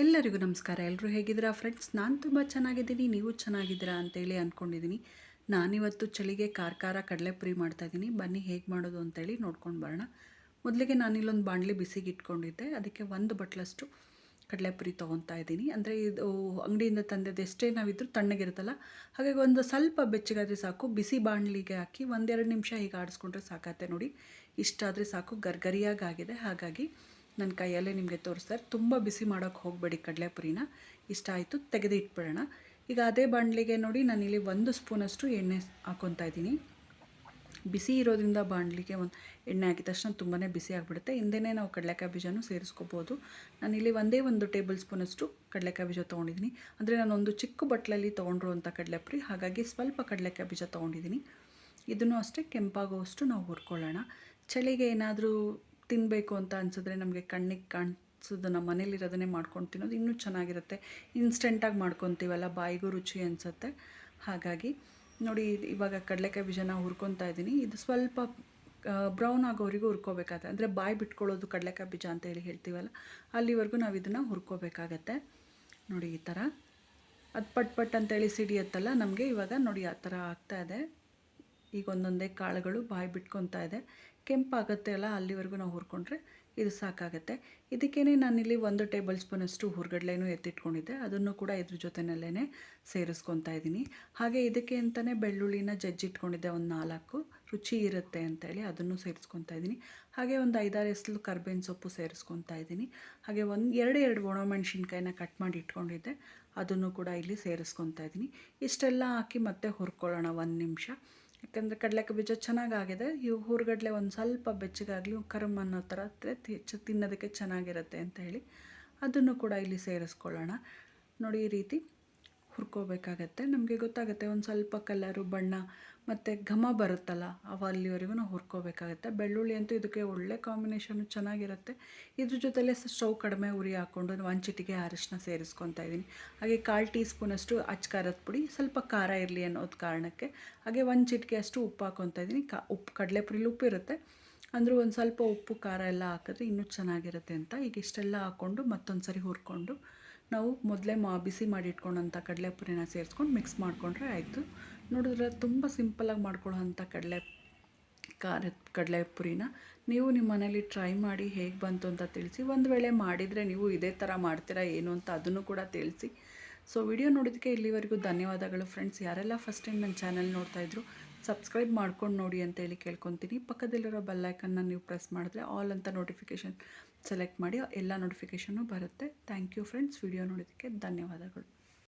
ಎಲ್ಲರಿಗೂ ನಮಸ್ಕಾರ. ಎಲ್ಲರೂ ಹೇಗಿದ್ದೀರಾ? ಫ್ರೆಂಡ್ಸ್, ನಾನು ತುಂಬ ಚೆನ್ನಾಗಿದ್ದೀನಿ. ನೀವು ಚೆನ್ನಾಗಿದ್ದೀರಾ ಅಂತೇಳಿ ಅಂದ್ಕೊಂಡಿದ್ದೀನಿ ನಾನಿವತ್ತು ಚಳಿಗೆ ಖಾರ ಖಾರ ಕಡಲೆಪುರಿ ಮಾಡ್ತಾಯಿದ್ದೀನಿ ಬನ್ನಿ, ಹೇಗೆ ಮಾಡೋದು ಅಂತೇಳಿ ನೋಡ್ಕೊಂಡು ಬರೋಣ. ಮೊದಲಿಗೆ ನಾನಿಲ್ಲೊಂದು ಬಾಣಲಿ ಬಿಸಿಗೆ ಇಟ್ಕೊಂಡಿದ್ದೆ. ಅದಕ್ಕೆ ಒಂದು ಬಟ್ಲಷ್ಟು ಕಡಲೆಪುರಿ ತೊಗೊತಾ ಇದ್ದೀನಿ. ಅಂದರೆ ಇದು ಅಂಗಡಿಯಿಂದ ತಂದದ್ದು ಎಷ್ಟೇ ನಾವಿದ್ರೂ ತಣ್ಣಗಿರುತ್ತಲ್ಲ? ಹಾಗಾಗಿ ಒಂದು ಸ್ವಲ್ಪ ಬೆಚ್ಚಗಾದರೆ ಸಾಕು. ಬಿಸಿ ಬಾಣಲಿಗೆ ಹಾಕಿ ಒಂದೆರಡು ನಿಮಿಷ ಹೀಗೆ ಆಡಿಸ್ಕೊಂಡ್ರೆ ಸಾಕತ್ತೆ ನೋಡಿ. ಇಷ್ಟಾದರೆ ಸಾಕು. ಗರ್ಗರಿಯಾಗಿ ಆಗಿದೆ. ಹಾಗಾಗಿ ನನ್ನ ಕೈಯಲ್ಲೇ ನಿಮಗೆ ತೋರಿಸ್ತಾರೆ. ತುಂಬ ಬಿಸಿ ಮಾಡೋಕ್ಕೆ ಹೋಗಬೇಡಿ ಕಡಲೆಪುರಿನ. ಇಷ್ಟ ಆಯಿತು ತೆಗೆದು ಇಟ್ಬಿಡೋಣ. ಈಗ ಅದೇ ಬಾಣಲಿಗೆ ನೋಡಿ ನಾನಿಲ್ಲಿ ಒಂದು ಸ್ಪೂನಷ್ಟು ಎಣ್ಣೆ ಹಾಕ್ಕೊತಾ ಇದ್ದೀನಿ. ಬಿಸಿ ಇರೋದ್ರಿಂದ ಬಾಣಲಿಗೆ ಒಂದು ಎಣ್ಣೆ ಹಾಕಿದ ತಕ್ಷಣ ತುಂಬಾ ಬಿಸಿ ಆಗಿಬಿಡುತ್ತೆ. ಹಿಂದೆನೇ ನಾವು ಕಡಲೆಕಾಯಿ ಬೀಜನೂ ಸೇರಿಸ್ಕೋಬೋದು. ನಾನಿಲ್ಲಿ ಒಂದೇ ಒಂದು ಟೇಬಲ್ ಸ್ಪೂನಷ್ಟು ಕಡಲೆಕಾಯಿ ಬೀಜ ತೊಗೊಂಡಿದ್ದೀನಿ. ಅಂದರೆ ಒಂದು ಚಿಕ್ಕ ಬಟ್ಲಲ್ಲಿ ತೊಗೊಂಡಿರುವಂಥ ಕಡಲೆಪುರಿ. ಹಾಗಾಗಿ ಸ್ವಲ್ಪ ಕಡಲೆಕಾಯಿ ಬೀಜ ತೊಗೊಂಡಿದ್ದೀನಿ. ಇದನ್ನು ಅಷ್ಟೇ ಕೆಂಪಾಗುವಷ್ಟು ನಾವು ಹುರ್ಕೊಳ್ಳೋಣ. ಚಳಿಗೆ ಏನಾದರೂ ತಿನ್ನಬೇಕು ಅಂತ ಅನಿಸಿದ್ರೆ ನಮಗೆ ಕಣ್ಣಿಗೆ ಕಾಣಿಸೋದು ನಮ್ಮ ಮನೇಲಿರೋದನ್ನೇ ಮಾಡ್ಕೊಂಡು ತಿನ್ನೋದು ಇನ್ನೂ ಚೆನ್ನಾಗಿರುತ್ತೆ. ಇನ್ಸ್ಟೆಂಟಾಗಿ ಮಾಡ್ಕೊತೀವಲ್ಲ, ಬಾಯಿಗೂ ರುಚಿ ಅನಿಸುತ್ತೆ. ಹಾಗಾಗಿ ನೋಡಿ, ಇವಾಗ ಕಡಲೆಕಾಯಿ ಬೀಜನ ಹುರ್ಕೊತಾ ಇದ್ದೀನಿ. ಇದು ಸ್ವಲ್ಪ ಬ್ರೌನ್ ಆಗೋವರೆಗೂ ಹುರ್ಕೋಬೇಕಾಗತ್ತೆ. ಅಂದರೆ ಬಾಯಿ ಬಿಟ್ಕೊಳ್ಳೋದು ಕಡಲೆಕಾಯಿ ಬೀಜ ಅಂತ ಹೇಳಿ ಹೇಳ್ತೀವಲ್ಲ, ಅಲ್ಲಿವರೆಗೂ ನಾವು ಇದನ್ನು ಹುರ್ಕೋಬೇಕಾಗತ್ತೆ. ನೋಡಿ, ಈ ಥರ ಅದು ಪಟ್ ಪಟ್ ಅಂತೇಳಿ ಸಿಡಿಯತ್ತಲ್ಲ, ನಮಗೆ ಇವಾಗ ನೋಡಿ, ಆ ಥರ ಆಗ್ತಾಯಿದೆ ಈಗ ಒಂದೊಂದೇ ಕಾಳುಗಳು ಬಾಯಿ ಬಿಟ್ಕೊತಾ ಇದೆ. ಕೆಂಪಾಗುತ್ತೆ ಅಲ್ಲ, ಅಲ್ಲಿವರೆಗೂ ನಾವು ಹುರ್ಕೊಂಡ್ರೆ ಇದು ಸಾಕಾಗುತ್ತೆ. ಇದಕ್ಕೇ ನಾನಿಲ್ಲಿ ಒಂದು ಟೇಬಲ್ ಸ್ಪೂನಷ್ಟು ಹುರ್ಗಡ್ಲೆನೂ ಎತ್ತಿಟ್ಕೊಂಡಿದ್ದೆ. ಅದನ್ನು ಕೂಡ ಇದ್ರ ಜೊತೆಯಲ್ಲೇ ಸೇರಿಸ್ಕೊತಾ ಇದ್ದೀನಿ. ಹಾಗೆ ಇದಕ್ಕೆ ಅಂತಲೇ ಬೆಳ್ಳುಳ್ಳಿನ ಜಜ್ಜಿಟ್ಕೊಂಡಿದ್ದೆ ಒಂದು ನಾಲ್ಕು. ರುಚಿ ಇರುತ್ತೆ ಅಂತೇಳಿ ಅದನ್ನು ಸೇರಿಸ್ಕೊತಾ ಇದ್ದೀನಿ. ಹಾಗೆ ಒಂದು ಐದಾರು ಎಸಲು ಕರ್ಬೇವಿನ ಸೊಪ್ಪು ಸೇರಿಸ್ಕೊತಾ ಇದ್ದೀನಿ. ಹಾಗೆ ಒಂದು ಎರಡು ಎರಡು ಒಣಮೆಣ್ಸಿನ್ಕಾಯಿನ ಕಟ್ ಮಾಡಿ ಇಟ್ಕೊಂಡಿದ್ದೆ. ಅದನ್ನು ಕೂಡ ಇಲ್ಲಿ ಸೇರಿಸ್ಕೊತಾ ಇದ್ದೀನಿ. ಇಷ್ಟೆಲ್ಲ ಹಾಕಿ ಮತ್ತೆ ಹುರ್ಕೊಳ್ಳೋಣ ಒಂದು ನಿಮಿಷ. ಯಾಕಂದರೆ ಕಡಲೆಕಾಯಿ ಬೀಜ ಚೆನ್ನಾಗಾಗಿದೆ. ಇವು ಹುರ್ಗಡ್ಲೆ ಒಂದು ಸ್ವಲ್ಪ ಬೆಚ್ಚಗಾಗಲಿ ಕರಮ್ ಅನ್ನೋ ಥರ ಹೆಚ್ಚು ತಿನ್ನೋದಕ್ಕೆ ಚೆನ್ನಾಗಿರುತ್ತೆ ಅಂತ ಹೇಳಿ. ಅದನ್ನು ಕೂಡ ಇಲ್ಲಿ ಸೇರಿಸ್ಕೊಳ್ಳೋಣ. ನೋಡಿ ಈ ರೀತಿ. ಹುರ್ಕೋಬೇಕಾಗತ್ತೆ. ನಮಗೆ ಗೊತ್ತಾಗುತ್ತೆ ಒಂದು ಸ್ವಲ್ಪ ಕಲರು ಬಣ್ಣ ಮತ್ತು ಘಮ ಬರುತ್ತಲ್ಲ ಅವ ಅಲ್ಲಿವರೆಗೂ ನಾವು ಹುರ್ಕೋಬೇಕಾಗತ್ತೆ. ಬೆಳ್ಳುಳ್ಳಿ ಅಂತೂ ಇದಕ್ಕೆ ಒಳ್ಳೆ ಕಾಂಬಿನೇಷನು ಚೆನ್ನಾಗಿರುತ್ತೆ. ಇದ್ರ ಜೊತೆಲೇ ಸ್ಟವ್ ಕಡಿಮೆ ಉರಿ ಹಾಕ್ಕೊಂಡು ಒಂದು ಚಿಟಿಕೆ ಅರಿಶಿನ ಸೇರಿಸ್ಕೊತಾ ಇದ್ದೀನಿ ಹಾಗೆ ಕಾಲು ಟೀ ಸ್ಪೂನಷ್ಟು ಅಚ್ಚ ಖಾರದ ಪುಡಿ, ಸ್ವಲ್ಪ ಖಾರ ಇರಲಿ ಅನ್ನೋದು ಕಾರಣಕ್ಕೆ. ಹಾಗೆ ಒಂದು ಚಿಟಿಕೆ ಅಷ್ಟು ಉಪ್ಪು ಹಾಕ್ಕೊತಾ ಇದ್ದೀನಿ ಕಾ ಉಪ್ಪು, ಕಡಲೆಪುರಿಲಿ ಉಪ್ಪು ಇರುತ್ತೆ. ಅಂದರೂ ಒಂದು ಸ್ವಲ್ಪ ಉಪ್ಪು, ಖಾರ ಎಲ್ಲ ಹಾಕಿದ್ರೆ ಇನ್ನೂ ಚೆನ್ನಾಗಿರುತ್ತೆ ಅಂತ. ಈಗ ಇಷ್ಟೆಲ್ಲ ಹಾಕ್ಕೊಂಡು ಮತ್ತೊಂದು ಸರಿ ಹುರ್ಕೊಂಡು ನಾವು ಮೊದಲೇ ಮಾ, ಬಿಸಿ ಮಾಡಿ ಇಟ್ಕೊಂಡಂಥ ಕಡಲೆಪುರಿನ ಸೇರಿಸ್ಕೊಂಡು ಮಿಕ್ಸ್ ಮಾಡಿಕೊಂಡ್ರೆ ಆಯಿತು. ನೋಡಿದ್ರೆ ತುಂಬ ಸಿಂಪಲಾಗಿ ಮಾಡ್ಕೊಳ್ಳೋಂಥ ಕಡಲೆ ಕಡಲೆ ಕಡಲೆಪುರಿನ ನೀವು ನಿಮ್ಮ ಮನೇಲಿ ಟ್ರೈ ಮಾಡಿ ಹೇಗೆ ಬಂತು ಅಂತ ತಿಳಿಸಿ. ಒಂದು ವೇಳೆ ಮಾಡಿದರೆ ನೀವು ಇದೇ ಥರ ಮಾಡ್ತೀರಾ ಏನು ಅಂತ ಅದನ್ನು ಕೂಡ ತಿಳಿಸಿ. ಸೊ ವಿಡಿಯೋ ನೋಡೋದಕ್ಕೆ ಇಲ್ಲಿವರೆಗೂ ಧನ್ಯವಾದಗಳು ಫ್ರೆಂಡ್ಸ್ ಯಾರೆಲ್ಲ ಫಸ್ಟ್ ಟೈಮ್ ನನ್ನ ಚಾನಲ್ ನೋಡ್ತಾಯಿದ್ರು ಸಬ್ಸ್ಕ್ರೈಬ್ ಮಾಡ್ಕೊಂಡು ನೋಡಿ ಅಂತೇಳಿ ಕೇಳ್ಕೊತೀನಿ. ಪಕ್ಕದಲ್ಲಿರೋ ಬೆಲ್ಲೈಕನ್ನ ನೀವು ಪ್ರೆಸ್ ಮಾಡಿದ್ರೆ ಆಲ್ ಅಂತ ನೋಟಿಫಿಕೇಷನ್ ಸೆಲೆಕ್ಟ್ ಮಾಡಿ ಎಲ್ಲ ನೋಟಿಫಿಕೇಷನ್ನು ಬರುತ್ತೆ. ಥ್ಯಾಂಕ್ ಯು ಫ್ರೆಂಡ್ಸ್ ವಿಡಿಯೋ ನೋಡೋದಕ್ಕೆ ಧನ್ಯವಾದಗಳು.